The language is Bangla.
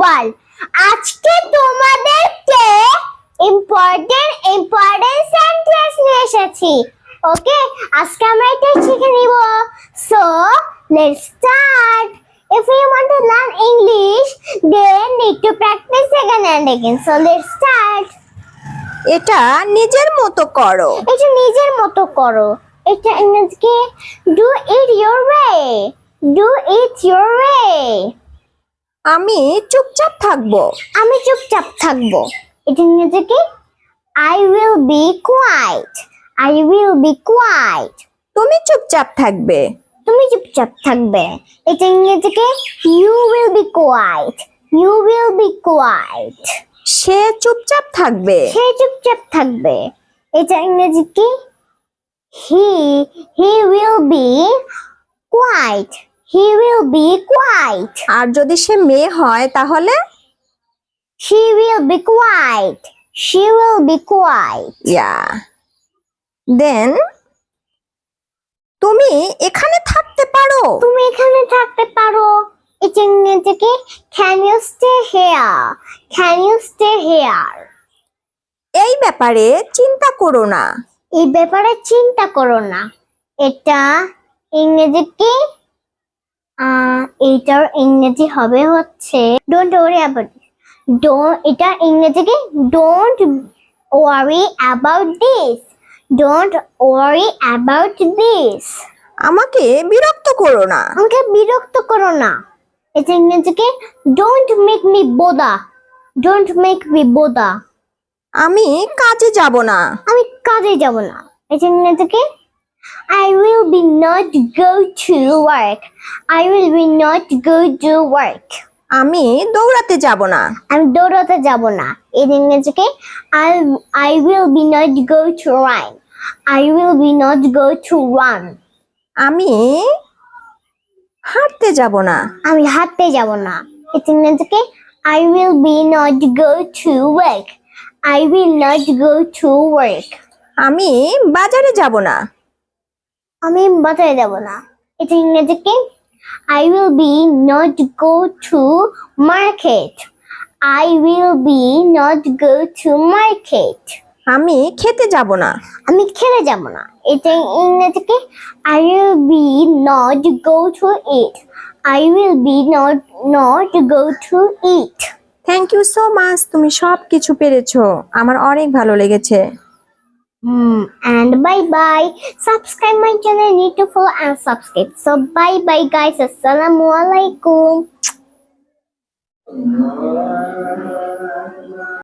ওয়ার্ল্ড আজকে তোমাদেরকে ইম্পর্টেন্ট ইম্পর্টেন্ট সেন্টেন্স নিয়ে এসেছি। ওকে আজকে আমরা এটা শিখে নিব। So let's start If you want to learn English, then need to practice again and again. So let's start. এটা নিজের মতো করো। এটা নিজের মতো করো। এটা ইংরেজিকে do it your way do it your way আমি চুপচাপ থাকব। আমি চুপচাপ থাকব। এটা ইংরেজিকে I will be quiet I will be quiet তুমি চুপচাপ থাকবে। তুমি চুপচাপ থাকবে। এটা ইংরেজিকে you will be quiet you will be quiet সে চুপচাপ থাকবে। সে চুপচাপ থাকবে। এটা ইংরেজি কি? He he will be quiet he will be quiet আর যদি সে মেয়ে হয় তাহলে? She will be quiet she will be quiet yeah then তুমি এখানে থাকতে পারো। তুমি এখানে থাকতে পারো। এটা ইংরেজি কি can you stay here can you stay here এই ব্যাপারে চিন্তা করো না। এই ব্যাপারে চিন্তা করো না। এটা ইংরেজি কি? আহ, এইটার ইংরেজি হবে হচ্ছে ডোন্ট ওয়ারি অ্যাবাউট ডোন্ট এটা ইংরেজি কি? Don't worry about this don't worry about this আমাকে বিরক্ত করো না। আমাকে বিরক্ত করো না। এটা ইংরেজি কি? Don't make me bother don't make me bother আমি কাজে যাব না। আমি কাজে যাব না। এটা ইংরেজি কি? Will not go to work. I will be not go to work. আমি দৌড়াতে যাব না আমি দৌড়াতে যাব না এর ইংরেজি কি I I will be not go to run. I will be not go to run. আমি হাঁটতে যাব না আমি হাঁটতে যাব না এর ইংরেজি কি I will be not go to work. I will not go to work. আমি বাজারে যাব না আমি বাজারে যাব না। এটা ইংরেজি ইংরেজিকে I will be not go to market I will be not go to market আমি খেতে যাব না। আমি খেলে যাব না। এটা ইংরেজিকে I will be not go to eat I will be not not go to eat thank you so much তুমি সবকিছু পেরেছ। আমার অনেক ভালো লেগেছে। হুম and And bye bye. Subscribe my channel. Need to follow and subscribe. So bye bye guys. Assalamu alaikum.